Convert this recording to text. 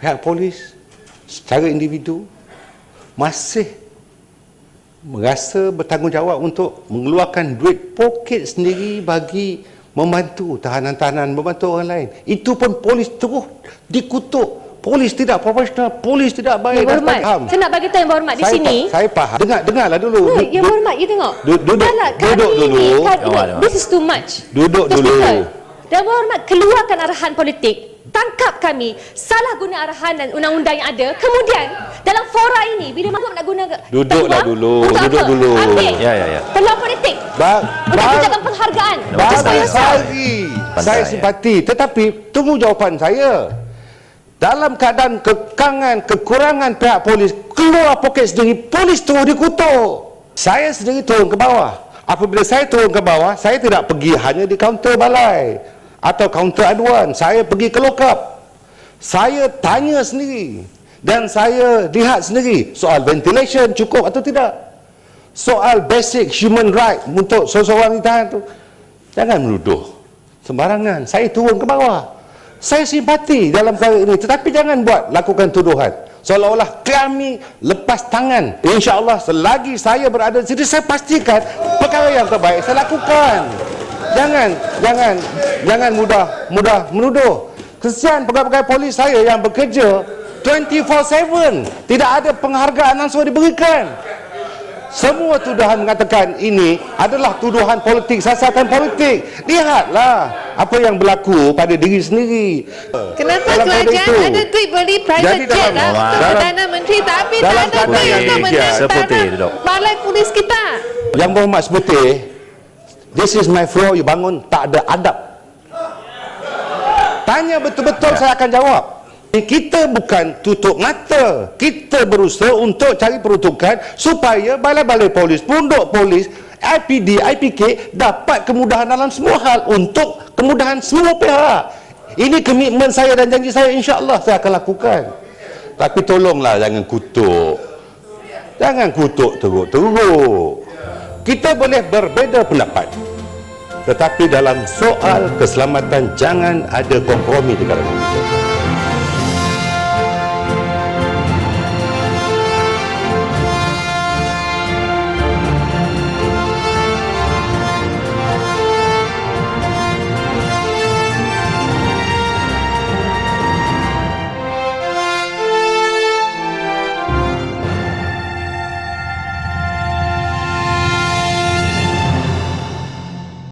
pihak polis secara individu masih merasa bertanggungjawab untuk mengeluarkan duit poket sendiri bagi membantu tahanan-tahanan, membantu orang lain. Itu pun polis terus dikutuk. Polis tidak profesional, polis tidak baik Yang dan berhormat. faham. Saya nak bagi tahu yang berhormat di saya, sini. pa- saya faham. Dengar, dengarlah dulu. Du- yang berhormat, you tengok. Du- duduk- duduk ni, dulu. kami- Jawab, jawab. This is too much. Duduk Terus dulu. betul. Dan berhormat, keluarkan arahan politik. Tangkap kami. Salah guna arahan dan undang-undang yang ada. Kemudian, dalam fora ini, bila masuk nak guna Duduklah dulu, untuk duduk apa? dulu. Ambil Ya, ya, ya. peluang politik. Ba- Untuk ba- gunakan penghargaan. Bagus, yourself. sekali Pandai, saya ya. simpati tetapi tunggu jawapan saya dalam keadaan kekangan kekurangan pihak polis keluar poket sendiri polis terus dikutuk saya sendiri turun ke bawah apabila saya turun ke bawah saya tidak pergi hanya di kaunter balai atau kaunter aduan saya pergi ke lokap. Saya tanya sendiri. Dan saya lihat sendiri soal ventilation cukup atau tidak? Soal basic human right untuk seseorang ditahan tu? Jangan menuduh. Sembarangan. Saya turun ke bawah. Saya simpati dalam perkara ini. Tetapi jangan buat lakukan tuduhan. Seolah-olah kami lepas tangan. insya-Allah selagi saya berada di sini saya pastikan perkara yang terbaik saya lakukan jangan jangan jangan mudah mudah menuduh kesian pegawai-pegawai polis saya yang bekerja 24/7 tidak ada penghargaan langsung diberikan semua tuduhan mengatakan ini adalah tuduhan politik, sasatan politik. Lihatlah apa yang berlaku pada diri sendiri. Kenapa Dalam kerajaan itu. ada duit beli Jadi private jet dalam- lah untuk dalam- Perdana Menteri tapi tak ada duit yang untuk duduk. balai polis kita. Yang berhormat seputih, this is my floor, you bangun, tak ada adab. Tanya betul-betul, saya akan jawab. Kita bukan tutup mata. Kita berusaha untuk cari peruntukan supaya balai-balai polis, punduk polis, IPD, IPK dapat kemudahan dalam semua hal untuk kemudahan semua pihak. Ini komitmen saya dan janji saya insya-Allah saya akan lakukan. Tapi tolonglah jangan kutuk. Jangan kutuk teruk-teruk. Kita boleh berbeza pendapat. Tetapi dalam soal keselamatan jangan ada kompromi di kalangan kita.